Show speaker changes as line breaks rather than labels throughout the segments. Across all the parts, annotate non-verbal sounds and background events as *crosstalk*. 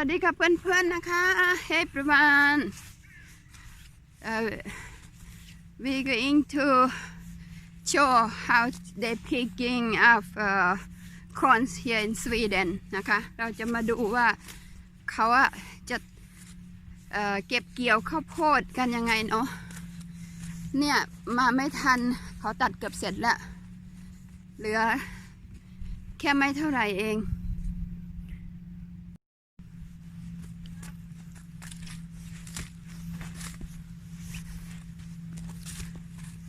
วัสดีครับเพื่อนๆนะคะ Hey everyone uh, we going to show how they picking up uh, corns here in Sweden นะคะ เราจะมาดูว่าเขาอะจะเเก็บเกี่ยวข้าวโพดกันยังไงเนาะ เนี่ย มาไม่ทันเขาตัดเกือบเสร็จแล้ว เหลือแค่ไม่เท่าไหร่เอง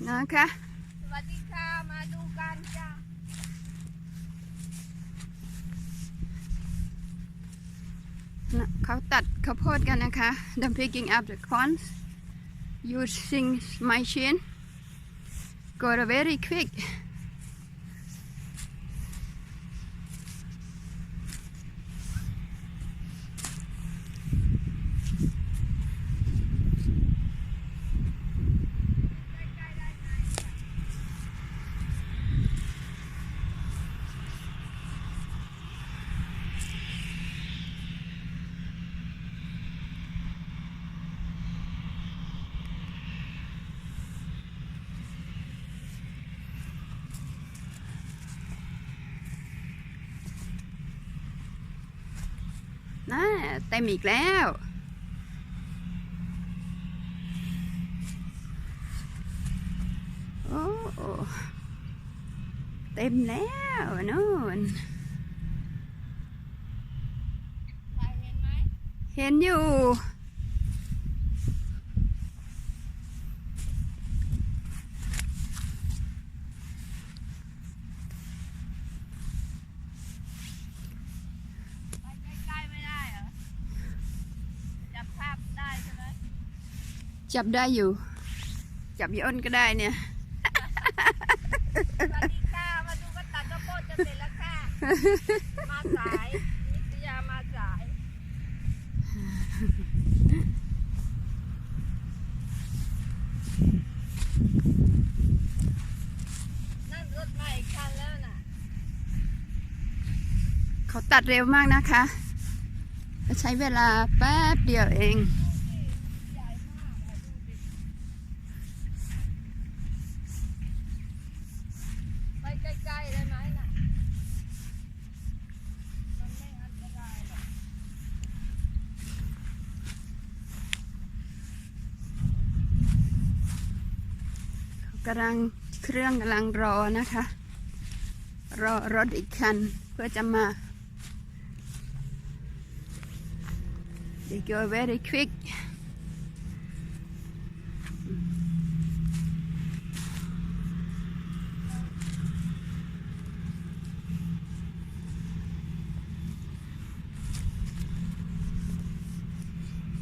นะคะ
สวัสดีค่ะ มาดูกันจ้า
นะเขาตัดข้าวโพดกันนะคะ They're picking up the corns using machine go very quick น่าเต็มอีกแล้ว โอ้เต็มแล้วนู่น
ใครเห็นไหม
เห็นอยู่
ไปใกล้ๆไม่ได้เหรอ จับภาพได้ใช่ไหม
จับได้อยู่ จับยอ้นก็ได้เนี่ย
สวัสดีค่ะ มาดูกันตัดข้าวโพดจะเสร็จแล้วค่ะ มาสายนิตยามาสาย นั่นรถมาอีกคันแล้วน่ะ
เขาตัดเร็วมากนะคะ ใช้เวลาแป๊บเดียวเอง
ใหญ่มากอะดูดิไปใกล้ๆได้ไหมน่ะ มันไม่อันตรายหรอก
กำลังเครื่องกำลังรอนะคะ รอรถอีกคันเพื่อจะมา They go very quick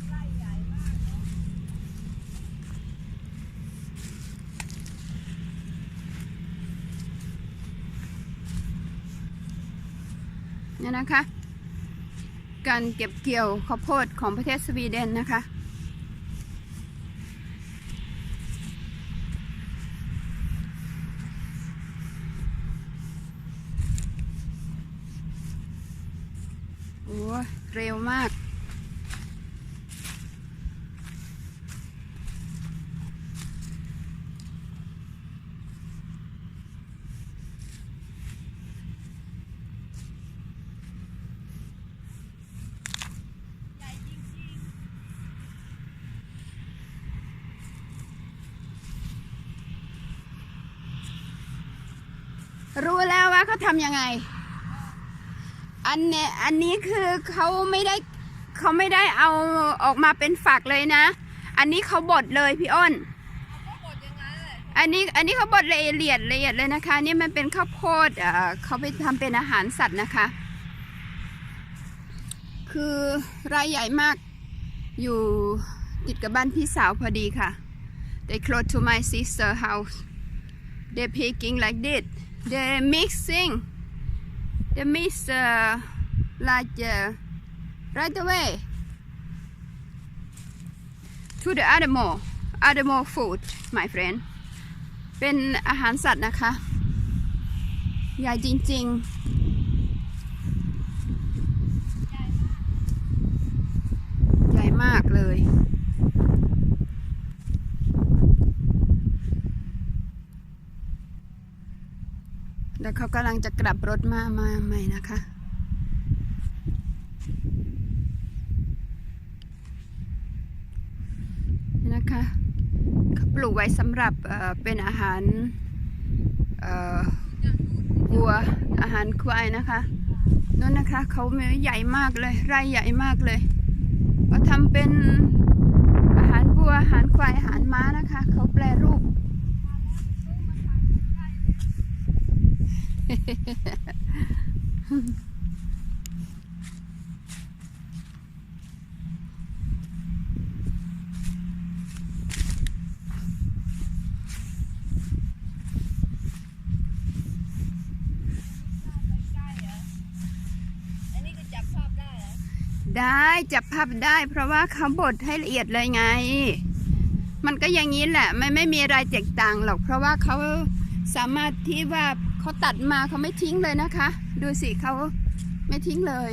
ไร่ใหญ่มากเนอะ
เนี่ยนะคะ การเก็บเกี่ยวข้าวโพดของประเทศสวีเดนนะคะ โอ้เร็วมาก
รู้
แล้วว่าเขาทำยังไง อันเนี้ยอันนี้คือเขาไม่ได้เขาไม่ได้เอาออกมาเป็นฝักเลยนะ อันนี้เขาบดเลยพี่อ้น
อันแหละ
อันนี้อันนี้เขาบดละเอียดละเอียดเลยนะคะ นี่มันเป็นข้าวโพดเอ่อเขาไปทำเป็นอาหารสัตว์นะคะ คือรายใหญ่มากอยู่ติดกับบ้านพี่สาวพอดีค่ะ They close to my sister house They picking like this They mixing They mix uh, like uh, right away to the animal animal food my friend เป็นอาหารสัตว์นะคะใหญ่จริงๆ
ใหญ่มาก
แล้วเขากำลังจะกลับรถมามาใหม่นะคะ นะคะเขาปลูกไว้สำหรับเเป็นอาหารวัวอาหารควายนะคะนั่นนะคะเขามีใหญ่มากเลยไร่ใหญ่มากเลยเขาทำเป็นอาหารวัวอาหารควายอาหารม้านะคะ เขาแปลรูป
อันนี้ก็จับภาพ ได้
จับภาพได้ เพราะว่าเขาบดให้ละเอียดเลยไง มันก็อย่างนี้แหละ ไม่ไม่มีอะไรแตกต่างหรอก เพราะว่าเขาสามารถที่ว่า เขาตัดมาเขาไม่ทิ้งเลยนะคะ ดูสิเขาไม่ทิ้งเลย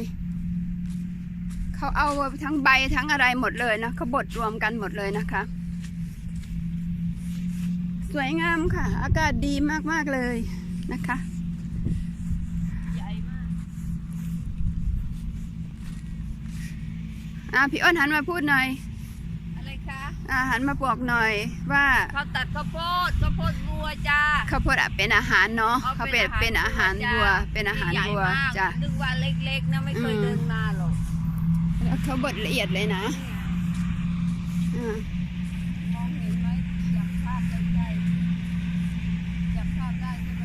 เขาเอาทั้งใบทั้งอะไรหมดเลยนะเขาบดรวมกันหมดเลยนะคะ สวยงามค่ะ อากาศดีมากๆเลยนะคะ
ใหญ่มาก
อ่าพี่อ้นหันมาพูดหน่อย อ่าหันมาบอกหน่อยว่า
เขาตัดข้าวโพดข้าวโพดวัวจ้า
ข้าวโพดอะเป็นอาหารเนาะ
อ๋อ
เขาเป็นเป็นอาหาร
จ้ะ
วัว เป็นอาหาร
ใหญ่
วัว
มาก
จ้ะ
นึกว่าเล็กๆนะไม่เคย
อืม
เดินมาหรอก
แล้วเขาบดละเอียดเลยนะอ่าม
องเห็นไหมจับภาพใกล้ๆจับภาพได้ใช่ไหม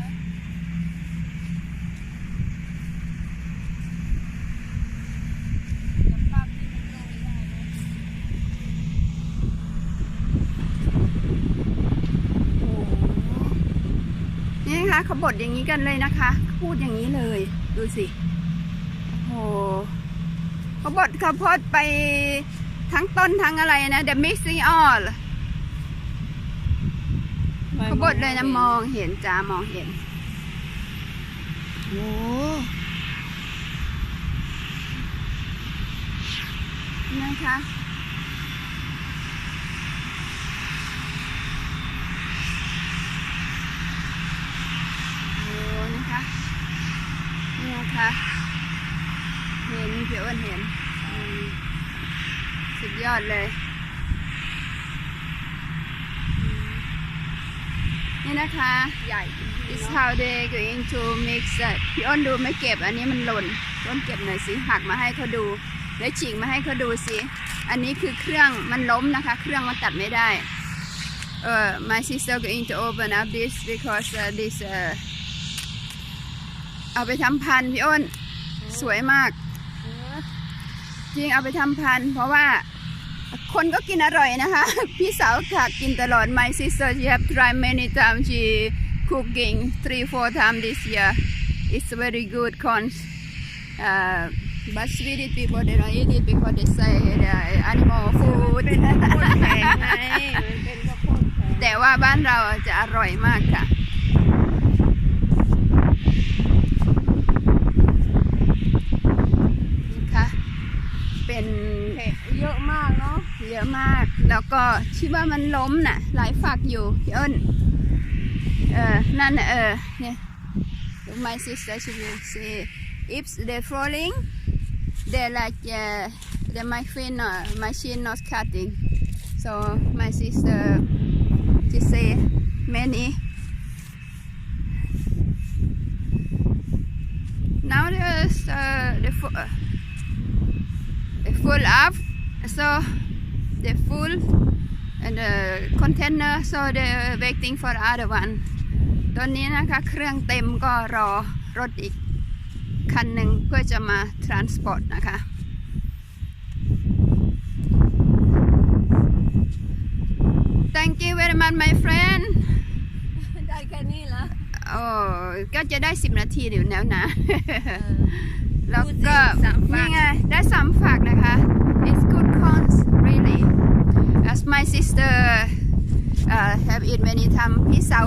จับภาพที่มันเลยได้ไหม
โอ้โหนี่นะคะ เขาบดอย่างนี้กันเลยนะคะ พูดอย่างนี้เลย ดูสิโอ้โหเขาบดข้าวโพดไปทั้งต้นทั้งอะไรนะ the mixing all เขาบดเลยนะมองเห็นจ้ามองเห็นโอ้นะคะ โอ้นะคะนี่นะคะ เห็นพี่อ้วนเห็นอืมสุดยอดเลยอืมนี่นะคะ
ใหญ่
is how they going to mix it พี่อ้นดูไม่เก็บ อันนี้มันหล่นต้นเก็บหน่อยสิหักมาให้เขาดู แล้วฉีกมาให้เขาดูสิ อันนี้คือเครื่องมันล้มนะคะ เครื่องมันตัดไม่ได้ เออ my sister going to open up this because uh, this uh, เอาไปทำพันธุ์พี่อ้น สวยมาก จริงเอาไปทำพันธุ์เพราะว่าคนก็กินอร่อยนะคะ พี่สาวถักกินตลอด my sister she have tried many times she cooking three four times this year it's very good corn uh, but Swedish people they don't eat it because they say uh, animal food
เป็นข้าวโพดแข็งไงมันเป็นข้าวโพดแข็ง
แต่ว่าบ้านเราจะอร่อยมากค่ะ
ก็
คิดว่ามันล้มน่ะ หลายฝักอยู่พี่อ้น เออ นั่นน่ะเออ เนี่ย my sister she will say if they falling they like uh, the machine uh, machine not cutting so my sister she say many now there's uh, the fu- uh, the full up so the full and the container so they're waiting for the other one ตอนนี้นะคะเครื่องเต็มก็รอรถอีกคันหนึ่งเพื่อจะมา transport นะคะ thank you very much my friend
ได้แค่นี้เหรอ
โอ้ก็จะได้10นาทีเดี๋ยวแล้วนะ แล้วก็
ดูสิสามฝัก
นี่ไงได้สามฝักนะคะ it's good corns really as my sister uh, have eat many time พี่สาว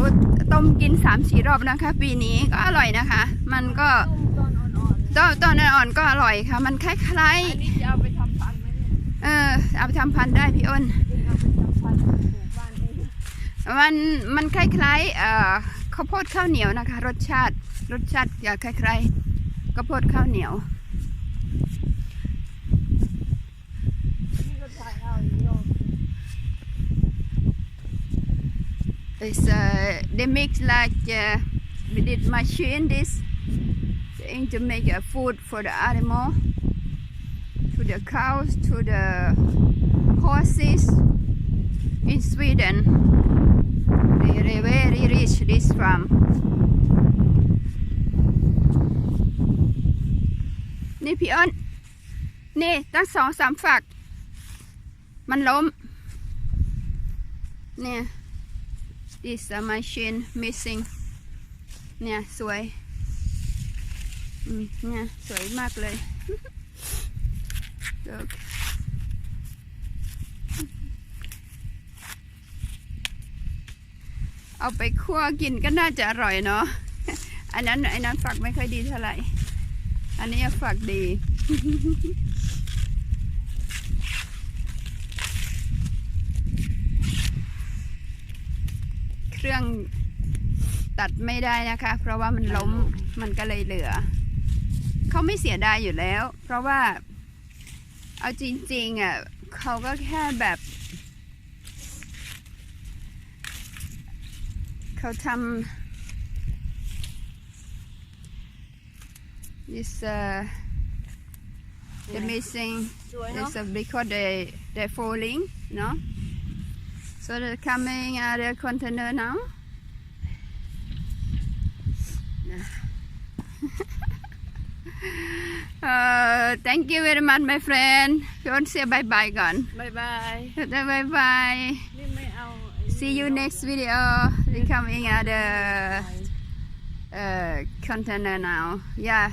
ต้มกิน3-4รอบนะคะ ปีนี้ก็อร่อยนะคะ มันก็
ต้มตอนอ่อนๆ
ตอนตอนอ่อนๆก็อร่อยค่ะ มันคล้าย
อันนี้จะเอาไปทำพันธุ์ไหมเนี่ย
ๆเออเอาไปทำพันธุ์ได้พี่อ้น
จริงเอาไปทำพันธุ์ปลูกบ้านเอง
มันมันคล้ายๆเอ่อข้าวโพดข้าวเหนียวนะคะ รสชาติรสชาติอยากคล้ายๆข้าวโพดข้าวเหนียว It's uh, they mix like uh, with this machine this thing to make a food for the animal to the cows to the horses in Sweden they they very rich this farm นี่พี่อ้นนี่ตั้งสองสามฝัก มันล้ม เนี่ย This uh, machine missing เนี่ย สวยเนี่ย สวยมากเลย Look. เอาไปคั่วกินก็น่าจะอร่อยเนาะ อันนั้นไอ้นั้นฝักไม่ค่อยดีเท่าไหร่ อันนี้ฝักดี รื่องตัดไม่ได้นะคะ เพราะว่ามันล้มมันก็เลยเหลือ เขาไม่เสียดายอยู่แล้ว เพราะว่า เอาจริงๆอะเขาก็แค่แบบ เขาทำ this uh, the missing
สวยเนาะ
It's uh, because they they're falling, no? So the coming uh, the container now. *laughs* uh, thank you very much my friend. You want to say bye bye gone. Bye bye.
Bye bye.
See you next video. We coming at the uh, container now. Yeah,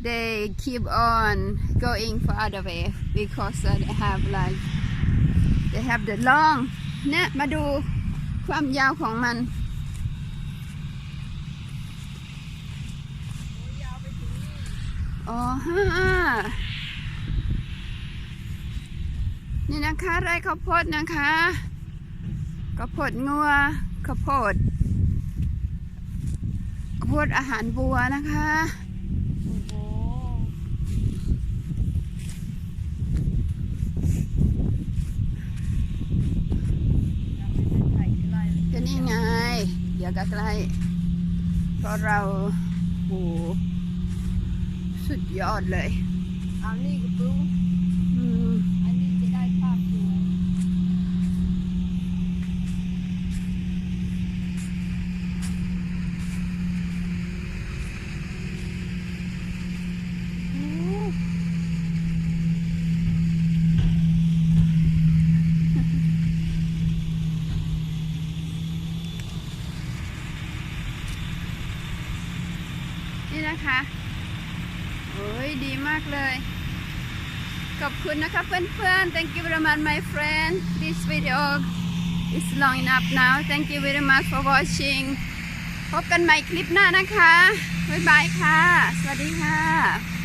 they keep on going for other way because uh, they have like they have the long เนี่ยมาดูความยาวของมัน
นี่
อ๋อฮะนี่นะคะไร่ข้าวโพดนะคะข้าวโพดงัวข้าวโพดข้าวโพดอาหารบัวนะคะ
โอ้โหอยากไปถ่ายใกล้ๆ
ก็ นี่ไง เดี๋ยวก็ใกล้ เพราะเราโหสุดยอดเลย
เอานี่ก็ปุ๊บ
อืม
อันนี้จะได้ภาพสวย
นี่นะคะโอ้ยดีมากเลย ขอบ คุณนะคะเพื่อนๆ thank you very much my friend this video is long enough now thank you very much for watching พบกันใหม่คลิปหน้านะคะ บ๊ายบายค่ะ สวัสดีค่ะ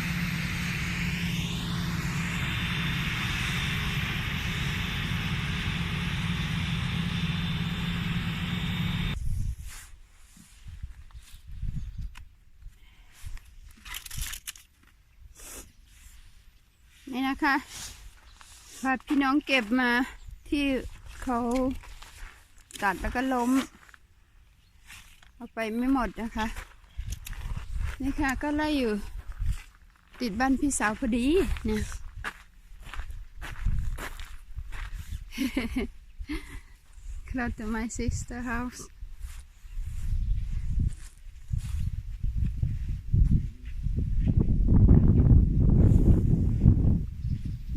นี่ะคะพาพี่น้องเก็บมาที่เขาตัดแล้วก็ล้ม เอาไปไม่หมดนะคะ นี่ค่ะก็ไล่อยู่ติดบ้านพี่สาวพอดีเนี่ย close to my sister house